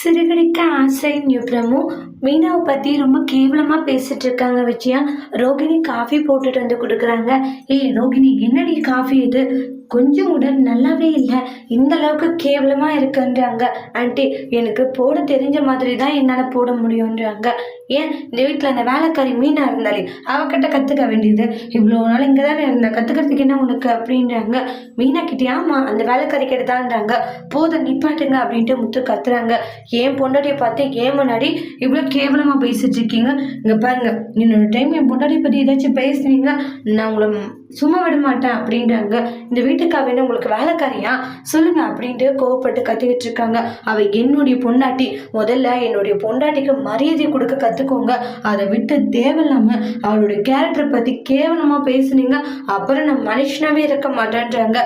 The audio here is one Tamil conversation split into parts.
சிறுகடிக்க ஆசை நியூப்ரமும் மீனாவை பற்றி ரொம்ப கேவலமாக பேசிட்டு இருக்காங்க விஜயா. ரோகிணி காஃபி போட்டுட்டு வந்து கொடுக்குறாங்க. ஏய் ரோகிணி என்னடி காஃபி இது? கொஞ்சம் உடல் நல்லாவே இல்லை. இந்த அளவுக்கு கேவலமாக இருக்குன்றாங்க. ஆண்டி எனக்கு போட தெரிஞ்ச மாதிரி தான் என்னால் போட முடியுன்றாங்க ஏன்? இந்த வீட்டில் அந்த வேலைக்காரி மீனா இருந்தாலே அவகிட்ட கற்றுக்க வேண்டியது. இவ்வளோ நாள் இங்கே தானே இருந்தா கற்றுக்கிறதுக்கு என்ன உனக்கு? அப்படின்றாங்க. மீனா கிட்டே ஆமாம் அந்த வேலைக்காரி கிட்டதான்றாங்க. போதும் நிப்பாட்டுங்க அப்படின்ட்டு முத்து கத்துறாங்க. ஏன் பொண்டாட்டியை பார்த்து ஏன் முன்னாடி இவ்வளோ கேவலமாக பேசிட்டு இருக்கீங்க இங்கே பாருங்க இன்னொரு டைம் என் பொண்டாட்டியை பற்றி ஏதாச்சும் பேசுனீங்க நான் உங்களை சும்மா விட மாட்டேன் அப்படின்றாங்க. இந்த வீட்டுக்காக வேணும் உங்களுக்கு வேலைக்காரியா? சொல்லுங்க அப்படின்ட்டு கோவப்பட்டு கத்திக்கிட்டு இருக்காங்க. அவள் என்னுடைய பொண்டாட்டி முதல்ல என்னுடைய பொண்டாட்டிக்கு மரியாதை கொடுக்க கற்று கற்றுக்கோங்க அதை விட்டு தேவையில்லாமல் அவளுடைய கேரக்டர் பத்தி கேவலமா பேசுனீங்க. அப்புறம் நான் மனுஷனாகவே இருக்க மாட்டேன்றாங்க.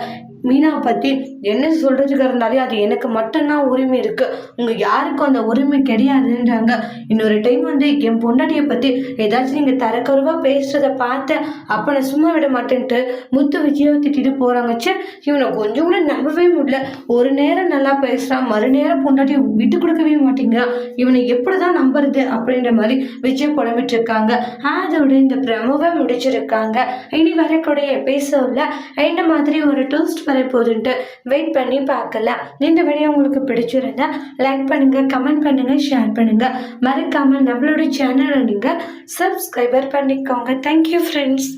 மீனாவை பற்றி என்ன சொல்கிறதுக்கு இருந்தாலே அது எனக்கு மட்டும்தான் உரிமை இருக்குது உங்கள் யாருக்கும் அந்த உரிமை கிடையாதுன்றாங்க. இன்னொரு டைம் வந்து என் பொண்டாட்டியை பற்றி ஏதாச்சும் நீங்கள் தரக்குறவாக பேசுகிறத பார்த்தேன். அப்போ நான் சும்மா விட மாட்டேன்ட்டு முத்து விஜயாவை திட்டிட்டு போகிறாங்க சே இவனை கொஞ்சம் கூட நம்பவே முடியல. ஒரு நேரம் நல்லா பேசுகிறான் மறுநேரம் பொண்டாட்டியை விட்டு கொடுக்கவே மாட்டேங்கிறான் இவனை எப்படி தான் நம்புறது அப்படின்ற மாதிரி விஜய் புலம்பிட்டு இருக்காங்க. அதோட இந்த பிரமுவை முடிச்சிருக்காங்க. இனி வரக்கூடிய எபிசோடில் இந்த மாதிரி ஒரு டூஸ்ட் வர வெயிட் பண்ணி பார்க்கலாம் இந்த வீடியோ உங்களுக்கு பிடிச்சிருந்தா லைக் பண்ணுங்க கமெண்ட் பண்ணுங்க ஷேர் பண்ணுங்க. மறக்காம நம்மளோட சேனலை நீங்கள் சப்ஸ்கிரைபர் பண்ணிக்கோங்க. Thank you friends